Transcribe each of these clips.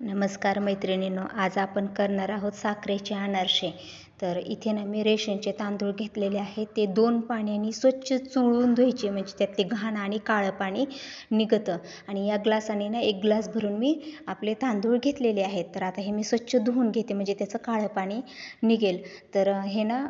नमस्कार मैत्रिणींनो आज आपण करणार आहोत साखरेचे अनारसे. तर इथे ना मी रेशनचे तांदूळ घेतलेले आहेत. ते दोन पाण्याने स्वच्छ चोळून धुवायचे. म्हणजे त्यातले घाण आणि काळं पाणी निघतं. आणि या ग्लासाने ना एक ग्लास भरून मी आपले तांदूळ घेतलेले आहेत. तर आता हे मी स्वच्छ धुवून घेते. म्हणजे त्याचं काळं पाणी निघेल. तर हे ना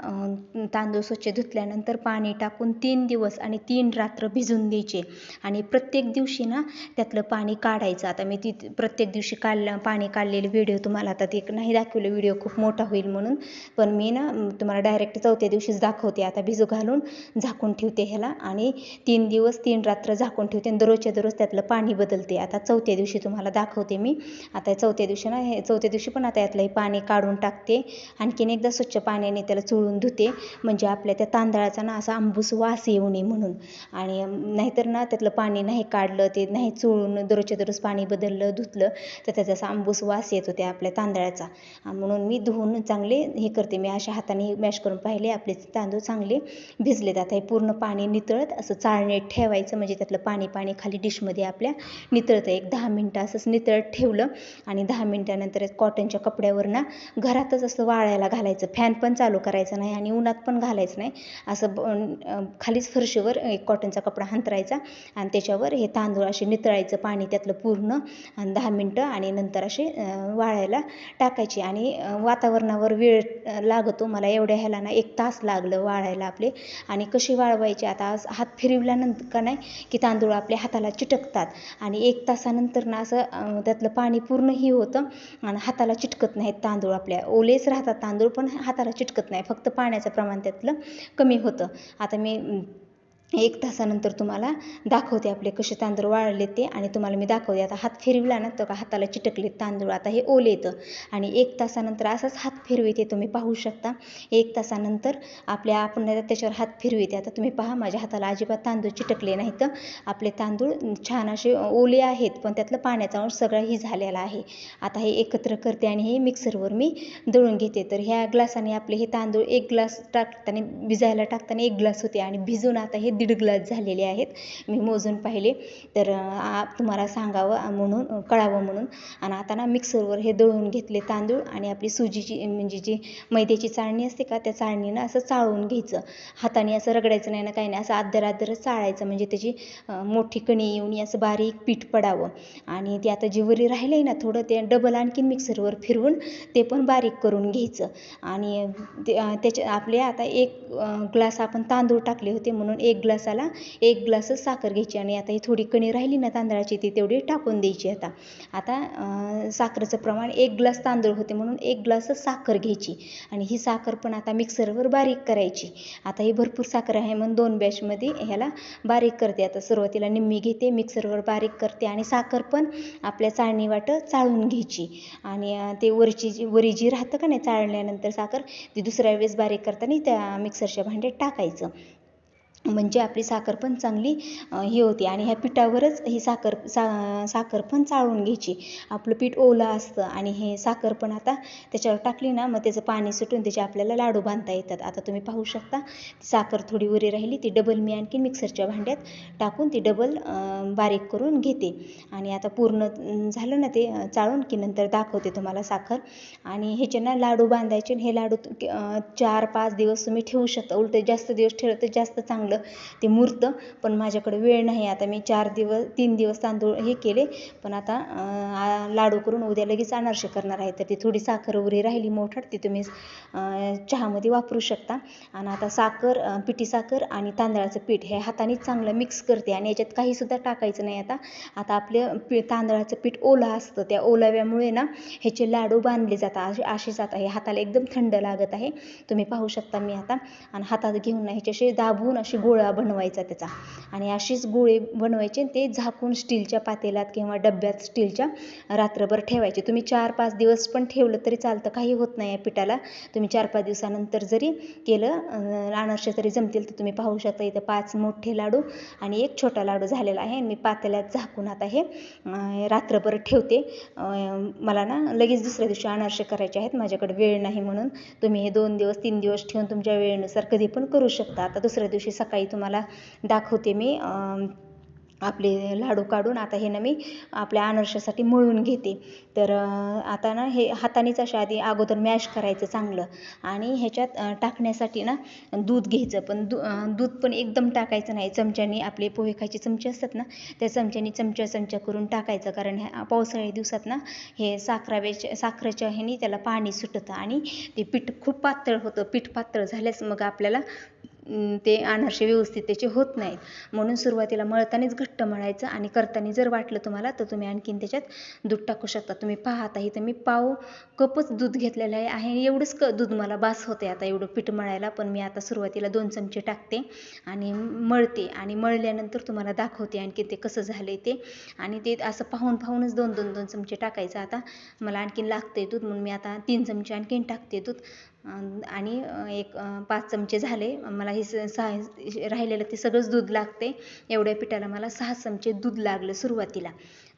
तांदूळ स्वच्छ धुतल्यानंतर पाणी टाकून तीन दिवस आणि तीन रात्र भिजून द्यायचे. आणि प्रत्येक दिवशी ना त्यातलं पाणी काढायचं. आता मी ती प्रत्येक दिवशी काढलं पाणी काढलेले व्हिडिओ तुम्हाला आता ते नाही दाखवले. व्हिडिओ खूप मोठा होईल म्हणून. पण मी ना तुम्हाला डायरेक्ट चौथ्या दिवशीच दाखवते. आता भिजू घालून झाकून ठेवते ह्याला आणि तीन दिवस तीन रात्र झाकून ठेवते आणि दररोजच्या दररोज त्यातलं पाणी बदलते. आता चौथ्या दिवशी तुम्हाला दाखवते मी. आता चौथ्या दिवशी ना हे चौथ्या दिवशी पण आता यातलं पाणी काढून टाकते. आणखीन एकदा स्वच्छ पाण्याने त्याला चुळून धुते. म्हणजे आपल्या त्या तांदळाचा ना असा आंबूस वास येऊ नये म्हणून. आणि नाहीतर ना त्यातलं पाणी नाही काढलं ते नाही चुळून दररोजच्या दररोज पाणी बदललं धुतलं तर त्याचा असा आंबूस वास येतो त्या आपल्या तांदळाचा. म्हणून मी धुवून चांगले हे करते. मी अशा हाताने मॅश करून पाहिले. आपले तांदूळ चांगले भिजलेत आता हे पूर्ण पाणी नितळत असं चाळणीत ठेवायचं. म्हणजे त्यातलं पाणी पाणी खाली डिशमध्ये आपल्या नितळतं एक दहा मिनटं असंच नितळत ठेवलं आणि दहा मिनटानंतर कॉटनच्या कपड्यावर ना घरातच असं वाळायला घालायचं. फॅन पण चालू करायचं नाही आणि उन्हात पण घालायचं नाही. असं खालीच फरशीवर एक कॉटनचा कपडा हंतरायचा आणि त्याच्यावर हे तांदूळ असे नितळायचं पाणी त्यातलं पूर्ण आणि दहा मिनटं आणि नंतर असे वाळायला टाकायचे. आणि वातावरणावर वेळ लागतो. मला एवढ्या ह्याला ना एक तास लागलं वाळायला आपले. आणि कसे वाळवायचे? आता हात फिरवल्यानंतर का नाही की तांदूळ आपल्या हाताला चिटकतात. आणि एक तासानंतर ना असं त्यातलं पाणी पूर्णही होतं आणि हाताला चिटकत नाहीत तांदूळ आपल्या. ओलेच राहतात तांदूळ पण हाताला चिटकत नाही. फक्त पाण्याचं प्रमाण त्यातलं कमी होतं. आता मी एक तासानंतर तुम्हाला दाखवते आपले कसे तांदूळ वाळले ते आणि तुम्हाला मी दाखवते. आता हात फिरविला ना तर का हाताला चिटकले तांदूळ. आता हे ओले येतं. आणि एक तासानंतर असाच हात फिरविते तुम्ही पाहू शकता. एक तासानंतर आपल्या आपण त्याच्यावर हात फिरविते. आता तुम्ही पहा माझ्या हाताला अजिबात तांदूळ चिटकले नाही तर आपले तांदूळ छान असे ओले आहेत पण त्यातलं पाण्याचा अंश सगळाही झालेला आहे. आता हे एकत्र करते आणि हे मिक्सरवर मी दळून घेते. तर ह्या ग्लासाने आपले हे तांदूळ एक ग्लास टाकताना भिजायला टाकताना एक ग्लास होते आणि भिजून आता हे दीड ग्लास झालेले आहेत. मी मोजून पाहिले. तर तुम्हाला सांगावं म्हणून कळावं म्हणून. आणि आता ना मिक्सरवर हे दळून घेतले तांदूळ आणि आपली सुजीची म्हणजे जी मैद्याची चाळणी असते का त्या चाळणीनं असं चाळून घ्यायचं. हाताने असं रगडायचं नाही ना काही नाही असं आदर आदरच चाळायचं. म्हणजे त्याची मोठी कणी येऊन असं बारीक पीठ पडावं. आणि ते आता जे वरी राहिलं आहे ना थोडं ते डबल आणखीन मिक्सरवर फिरवून ते पण बारीक करून घ्यायचं. आणि ते त्याच्या आपले आता एक ग्लास आपण तांदूळ टाकले होते म्हणून एक ग्लासाला एक ग्लासच साखर घ्यायची आणि आता ही थोडी कणी राहिली ना तांदळाची ती तेवढी टाकून द्यायची आता. आता साखरेचं प्रमाण एक ग्लास तांदूळ होते म्हणून एक ग्लासच साखर घ्यायची. आणि ही साखर पण आता मिक्सरवर बारीक करायची. आता ही भरपूर साखर आहे म्हणून दोन बॅचमध्ये ह्याला बारीक करते. आता सुरुवातीला निम्मी घेते मिक्सरवर बारीक करते आणि साखर पण आपल्या चाळणी वाटं चाळून घ्यायची. आणि ते वरची जी वरी जी राहतं का नाही चाळल्यानंतर साखर ती दुसऱ्या वेळेस बारीक करताना त्या मिक्सरच्या भांड्यात टाकायचं. म्हणजे आपली साखर पण चांगली ही होती. आणि ह्या पिठावरच ही साखर सा साखर पण चाळून घ्यायची. आपलं पीठ ओलं असतं आणि हे साखर पण आता त्याच्यावर टाकली ना मग त्याचं पाणी सुटून त्याचे आपल्याला लाडू बांधता येतात. आता तुम्ही पाहू शकता साखर थोडी उरी राहिली ती डबल मी आणखी मिक्सरच्या भांड्यात टाकून ती डबल बारीक करून घेते. आणि आता पूर्ण झालं ना ते चाळून की नंतर दाखवते तुम्हाला साखर. आणि ह्याचे ना लाडू बांधायचे हे लाडू चार पाच दिवस तुम्ही ठेवू शकता. उलट जास्त दिवस ठेवलं तर जास्त चांगलं. ते मूर्त पण माझ्याकडे वेळ नाही. आता मी चार दिवस तीन दिवस तांदूळ हे केले पण आता लाडू करून उद्या लगेच अनारसे करणार आहे. तर ती थोडी साखर वगैरे राहिली मोठाट ती तुम्ही चहामध्ये वापरू शकता. आणि आता साखर पिठी साखर आणि तांदळाचं पीठ हे हातानेच चांगलं मिक्स करते आणि याच्यात काहीसुद्धा टाकायचं नाही आता. आता आपलं पी तांदळाचं पीठ ओलं असतं त्या ओलाव्यामुळे ना ह्याचे लाडू बांधले जातात असे असे जात आहे. हाताला एकदम थंड लागत आहे. तुम्ही पाहू शकता मी आता. आणि हातात घेऊन ह्याच्याशी दाबून अशी गोळा बनवायचा त्याचा. आणि अशीच गोळे बनवायचे ते झाकून स्टीलच्या पातेल्यात किंवा डब्यात स्टीलच्या रात्रभर ठेवायचे. तुम्ही चार पाच दिवस पण ठेवलं तरी चालतं. काही होत नाही या पिठाला. तुम्ही चार पाच दिवसानंतर जरी केलं अनारसे तरी जमतील तर तुम्ही पाहू शकता इथं पाच मोठे लाडू आणि एक छोटा लाडू झालेला आहे. मी पातेल्यात झाकून आता हे रात्रभर ठेवते. मला ना लगेच दुसऱ्या दिवशी अनारसे करायचे आहेत. माझ्याकडे वेळ नाही म्हणून तुम्ही हे दोन दिवस तीन दिवस ठेवून तुमच्या वेळेनुसार कधी पण करू शकता. आता दुसऱ्या दिवशी सकाळी काही तुम्हाला दाखवते मी. आपले लाडू काढून आता हे ना मी आपल्या अनारशासाठी मळून घेते. तर आता ना हे हातानेच अशा आधी अगोदर मॅश करायचं चांगलं. आणि ह्याच्यात टाकण्यासाठी ना दूध घ्यायचं. पण दू दूध पण एकदम टाकायचं नाही. चमच्यानी आपले पोहे खायचे चमचे असतात ना त्या चमच्यानी चमचा चमचा करून टाकायचं. कारण ह्या पावसाळ्या दिवसात ना हे साखराव्याच्या साखरेच्या ह्यानी त्याला पाणी सुटतं. आणि ते पीठ खूप पातळ होतं. पीठ पातळ झाल्यास मग आपल्याला ते अनारसे व्यवस्थित त्याचे होत नाहीत. म्हणून सुरुवातीला मळतानाच घट्ट मळायचं आणि करताना जर वाटलं तुम्हाला तर तुम्ही आणखीन त्याच्यात दूध टाकू शकता. तुम्ही पाहता इथं मी पाव कपच दूध घेतलेलं आहे. आणि एवढंच क दूध मला बास होते आता एवढं पीठ मळायला. पण मी आता सुरुवातीला दोन चमचे टाकते आणि मळते. आणि मळल्यानंतर तुम्हाला दाखवते आणखी ते कसं झालं ते. आणि ते असं पाहून पाहूनच दोन दोन दोन चमचे टाकायचं आता. मला आणखीन लागते दूध म्हणून मी आता तीन चमचे आणखीन टाकते दूध. आणि एक पाच चमचे झाले. मला हे स सहा राहिलेलं ते सगळंच दूध लागते. एवढ्या पिठाला मला सहा चमचे दूध लागलं सुरुवातीला.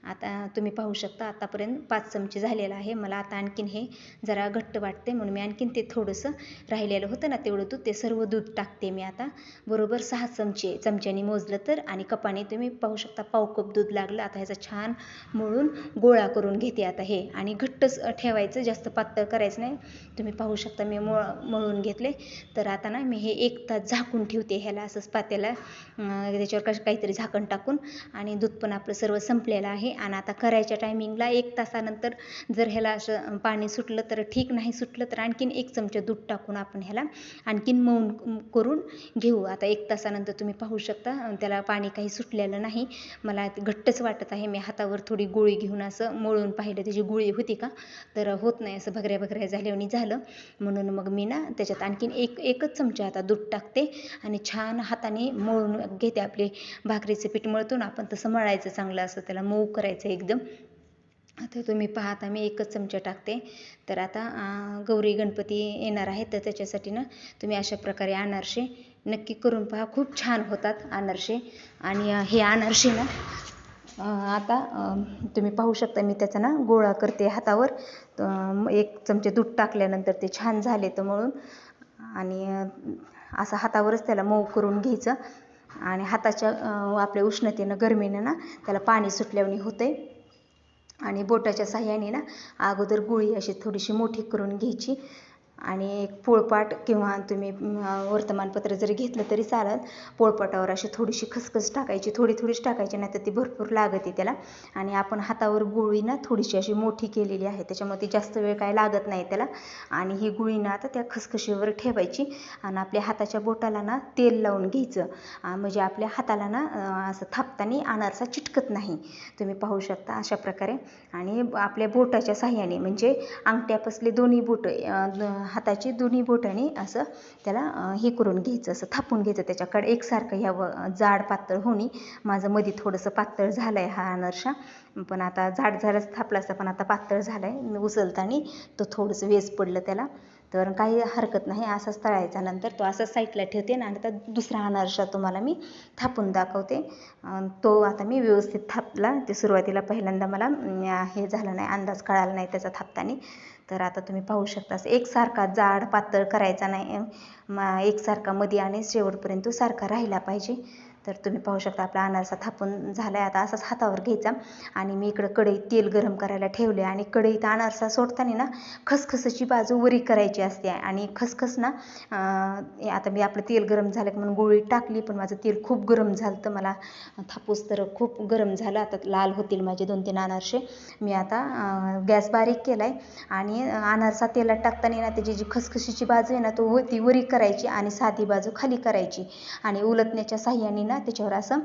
आता तुम्ही पाहू शकता आतापर्यंत पाच चमचे झालेलं आहे. मला आता आणखीन हे जरा घट्ट वाटते म्हणून मी आणखीन ते थोडंसं राहिलेलं होतं ना तेवढं दूध ते सर्व दूध टाकते मी आता. बरोबर सहा चमचे चमच्याने मोजलं तर आणि कपाने तुम्ही पाहू शकता पाव कप दूध लागलं. आता ह्याचा छान मळून गोळा करून घेते आता हे. आणि घट्टच ठेवायचं जास्त पातळ करायचं नाही. तुम्ही पाहू शकता मी मळ मळून घेतले. तर आता ना मी हे एक तास झाकून ठेवते ह्याला असंच पात्याला त्याच्यावर कश काहीतरी झाकण टाकून. आणि दूध पण आपलं सर्व संपलेलं आहे. आणि आता करायच्या टायमिंगला एक तासानंतर जर ह्याला असं पाणी सुटलं तर ठीक नाही सुटलं तर आणखीन एक चमचा दूध टाकून आपण ह्याला आणखीन मऊन करून घेऊ. आता एक तासानंतर तुम्ही पाहू शकता त्याला पाणी काही सुटलेलं नाही. मला घट्टच वाटत आहे मी हातावर थोडी गोळी घेऊन असं मळून पाहिलं त्याची गोळी होती का? तर होत नाही असं भगऱ्या भगऱ्या झाल्याने झालं. म्हणून मग मी ना त्याच्यात आणखीन एक एकच चमचा आता दूध टाकते आणि छान हाताने मळून घेते आपले भाकरीचं पीठ मळतो ना आपण तसं मळायचं चांगलं असं त्याला मऊ करायचं एकदम. आता तुम्ही पाहता मी एकच चमचा टाकते. तर आता गौरी गणपती येणार आहेत तर त्याच्यासाठी ना तुम्ही अशा प्रकारे अनारसे नक्की करून पहा. खूप छान होतात अनारसे. आणि हे अनारसे ना आता तुम्ही पाहू शकता मी त्याचा ना गोळा करते हातावर. एक चमचे दूध टाकल्यानंतर ते छान झाले तर म्हणून. आणि असं हातावरच त्याला मऊ करून घ्यायचं. आणि हाताच्या आपल्या उष्णतेनं गरमीनं ना त्याला पाणी सुटल्याने होते आणि बोटाच्या साह्याने ना अगोदर गुळी अशी थोडीशी मोठी करून घ्यायची. आणि एक पोळपाट किंवा तुम्ही वर्तमानपत्र जरी घेतलं तरी चालत पोळपाटावर अशी थोडीशी खसखस टाकायची थोडी थोडीच टाकायची नाही तर ती भरपूर लागते त्याला. आणि आपण हातावर गुळी ना थोडीशी अशी मोठी केलेली आहे त्याच्यामुळे ती जास्त वेळ काय लागत नाही त्याला. आणि ही गुळी ना आता त्या खसखशीवर ठेवायची आणि आपल्या हाताच्या बोटाला ना तेल लावून घ्यायचं. म्हणजे आपल्या हाताला ना असं थापताना अनारसा चिटकत नाही. तुम्ही पाहू शकता अशा प्रकारे. आणि आपल्या बोटाच्या साह्याने म्हणजे अंगठ्यापसले दोन्ही बोट हाताची दोन्ही बोटाने असं त्याला हे करून घ्यायचं असं थापून घ्यायचं त्याच्याकडे. एकसारखं ह्या जाड पातळ होणे. माझं मध्ये थोडंसं पातळ झालं आहे हा अनर्शा पण आता जाड झालंच थापला असता पण आता पातळ झालं आहे उचलताना तो थोडंसं वेज पडलं त्याला. तर काही हरकत नाही. असाच तळायचा नंतर तो असाच साईडला ठेवते आणि आता दुसरा अनारसा तुम्हाला मी थापून दाखवते. तो आता मी व्यवस्थित थापला. ते सुरुवातीला पहिल्यांदा मला हे झालं नाही अंदाज कळाला नाही त्याचा थापताना. तर आता तुम्ही पाहू शकता एकसारखा जाड पातळ करायचा नाही. एकसारखा मध्ये आणि शेवटपर्यंत सारखा राहिला पाहिजे. तर तुम्ही पाहू शकता आपला अनारसा थापून झाला आहे आता असाच हातावर घ्यायचा आणि मी इकडं कढईत तेल गरम करायला ठेवले आणि कढईत अनारसा सोडताना ना खसखसाची बाजू वरी करायची असते आणि खसखस ना आता मी आपलं तेल गरम झालं म्हणून गोळी टाकली पण माझं तेल खूप गरम झालं तर मला थापूस तर खूप गरम झालं. आता लाल होतील माझे दोन तीन अनारसे. मी आता गॅस बारीक केला आहे आणि अनारसा तेलात टाकताना ना त्याची जी खसखशीची बाजू आहे ना तो ती वरी करायची आणि साधी बाजू खाली करायची आणि उलटण्याच्या साह्याने ना त्याच्यावर असं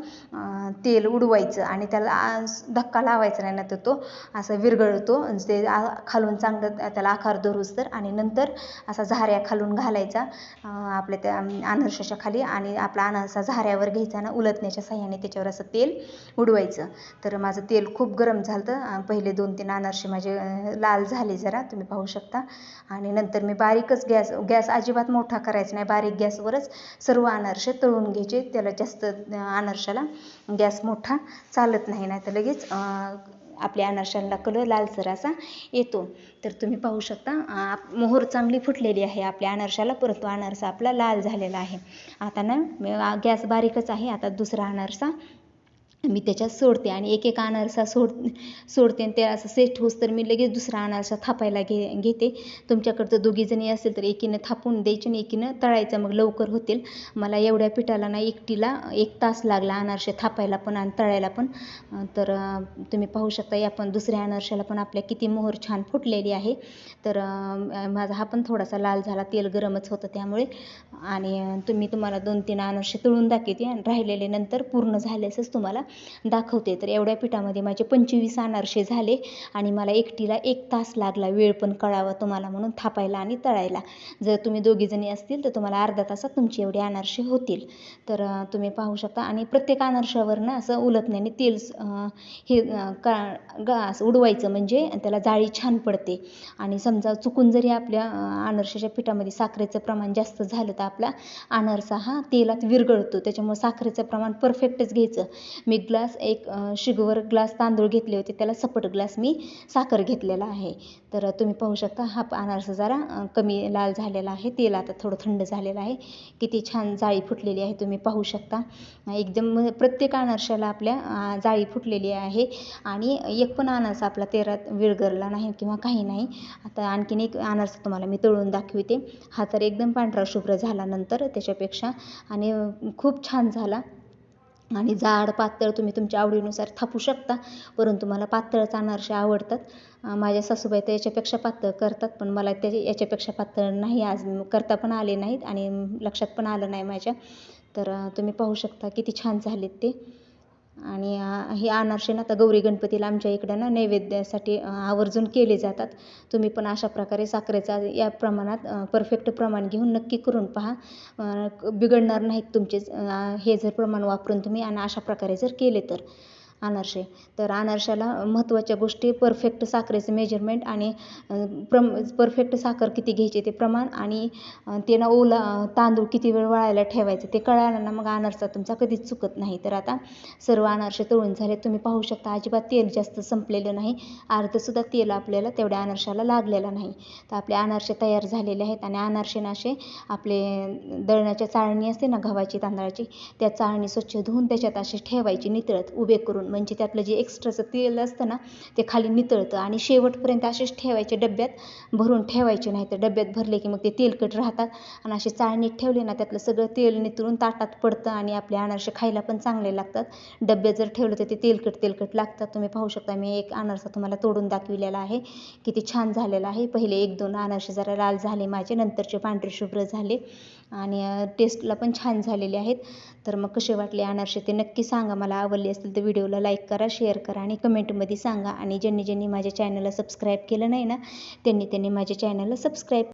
तेल उडवायचं आणि त्याला धक्का लावायचा नाही ना तर तो असं विरघळतो. ते खालून चांगलं त्याला आकार धरूच तर. आणि नंतर असा झाऱ्या खालून घालायचा आपल्या त्या अनारशाच्या खाली. आणि आपला अनारसा झाऱ्यावर घ्यायचा ना उलटण्याच्या साह्याने त्याच्यावर असं तेल उडवायचं. तर माझं तेल खूप गरम झालं पहिले दोन तीन अनारसे माझे लाल झाले जरा तुम्ही पाहू शकता. आणि नंतर मी बारीकच गॅस गॅस अजिबात मोठा करायचा नाही. बारीक गॅसवरच सर्व अनारसे तळून घ्यायचे. त्याला जास्त अनारशाला. गॅस मोठा चालत नाही नाही तर लगेच आपल्या अनारशाला कलर लालसर असा येतो. तर तुम्ही पाहू शकता मोहर चांगली फुटलेली आहे आपल्या अनारशाला परंतु अनारसा आपला लाल झालेला आहे. आता ना गॅस बारीकच आहे आता दुसरा अनारसा मी त्याच्यात सोडते आणि एक एक अनारसा सोड सोडते आणि ते असं सेट होस तर मी लगेच दुसरा अनारसा थापायला घे घेते. तुमच्याकडचं दोघीजणी असेल तर एकीनं थापून द्यायची आणि एकीनं तळायचं मग लवकर होतील. मला एवढ्या पिठाला ना एकटीला एक तास लागला अनारसे थापायला पण आणि तळायला पण. तर तुम्ही पाहू शकता या पण दुसऱ्या अनारशाला पण आपल्या किती मोहर छान फुटलेली आहे. तर माझा हा पण थोडासा लाल झाला तेल गरमच होतं त्यामुळे. आणि तुम्ही तुम्हाला दोन तीन अनारसे तळून दाखवते आणि राहिलेले नंतर पूर्ण झाल्यासच तुम्हाला दाखवते. तर एवढ्या पिठामध्ये माझे पंचवीस अनारसे झाले आणि मला एकटीला एक तास लागला वेळ पण कळावा तुम्हाला म्हणून थापायला आणि तळायला. जर तुम्ही दोघीजणी असतील तर तुम्हाला अर्धा तासात तुमचे एवढे अनारसे होतील. तर तुम्ही पाहू शकता आणि प्रत्येक अनारशावर ना असं उलटण्याने तेल हे का गा असं उडवायचं म्हणजे त्याला जाळी छान पडते. आणि समजा चुकून जरी आपल्या अनारशाच्या पिठामध्ये साखरेचं प्रमाण जास्त झालं तर आपला अनारसा हा तेलात विरघळतो. त्याच्यामुळे साखरेचं प्रमाण परफेक्टच घ्यायचं. मी ग्लास एक अं, शिगवर ग्लास तांदूळ घेतले होते. त्याला सपट ग्लास मी साखर घेतलेला आहे. तर तुम्ही पाहू शकता हा प- अनारसा जरा कमी लाल झालेला आहे. तेल आता थोडं थंड झालेलं आहे. किती छान जाळी फुटलेली आहे तुम्ही पाहू शकता. एकदम प्रत्येक अनारशाला आपल्या जाळी फुटलेली आहे. आणि एक पण अनारसा आपला तेरात विरगरला नाही किंवा काही नाही. आता आणखीन एक अनारसा तुम्हाला मी तळून दाखविते. हा तर एकदम पांढरा शुभ्र झाला नंतर त्याच्यापेक्षा आणि खूप छान झाला. आणि जाड पातळ तुम्ही तुमच्या आवडीनुसार थापू शकता. परंतु मला पातळच अनारसे आवडतात. माझ्या सासूबाई तर याच्यापेक्षा पातळ करतात पण मला त्याच्या याच्यापेक्षा पातळ नाही आज करता पण आले नाहीत आणि लक्षात पण आलं नाही माझ्या. तर तुम्ही पाहू शकता किती छान झालेत ते. आणि हे अनारसे ना आता गौरी गणपतीला आमच्या इकडं ना नैवेद्यासाठी आवर्जून केले जातात. तुम्ही पण अशा प्रकारे साखरेचा या प्रमाणात परफेक्ट प्रमाण घेऊन नक्की करून पहा. बिघडणार नाहीत तुमचे हे जर प्रमाण वापरून तुम्ही आणि अशा प्रकारे जर केले तर. अनारसे. तर अनारशाला महत्त्वाच्या गोष्टी परफेक्ट साखरेचं मेजरमेंट आणि प्रम परफेक्ट साखर किती घ्यायची ते प्रमाण आणि ते ना ओला तांदूळ किती वेळ वाळायला ठेवायचं ते कळालं ना मग अनारसा तुमचा कधीच चुकत नाही. तर आता सर्व अनारसे तळून झाले तुम्ही पाहू शकता अजिबात तेल जास्त संपलेलं नाही. अर्धसुद्धा तेल आपल्याला तेवढ्या अनारशाला लागलेलं नाही. तर आपले अनारसे तयार झालेले आहेत आणि अनारसे असे आपले दळण्याच्या चाळणी असते ना गव्हाची तांदळाची त्या चाळणी स्वच्छ धुवून त्याच्यात असे ठेवायची नितळत उभे करून. म्हणजे त्यातलं जे एक्स्ट्राचं तेल असतं ना ते खाली नितळतं आणि शेवटपर्यंत असेच ठेवायचे डब्यात भरून ठेवायचे नाही तर डब्यात भरले की मग ते तेलकट राहतात. आणि असे चाळणीत ठेवले ना त्यातलं सगळं तेल नितळून ताटात पडतं आणि आपले अनारसे खायला पण चांगले लागतात. डब्यात जर ठेवलं तर ते तेलकट तेलकट लागतात. तुम्ही पाहू शकता मी एक अनारसा तुम्हाला तोडून दाखविलेला आहे. किती छान झालेला आहे. पहिले एक दोन अनारसे जरा लाल झाले माझे नंतरचे पांढरे शुभ्र झाले. आणि टेस्टला पण छान झालेले आहेत. तर मग कसे वाटले अनारसे ते नक्की सांगा. मला आवडले असतील तर व्हिडिओला लाईक करा शेअर करा आणि कमेंटमध्ये सांगा. आणि ज्यांनी ज्यांनी माझ्या चॅनलला सबस्क्राईब केलं नाही ना त्यांनी त्यांनी माझ्या चॅनलला सबस्क्राईब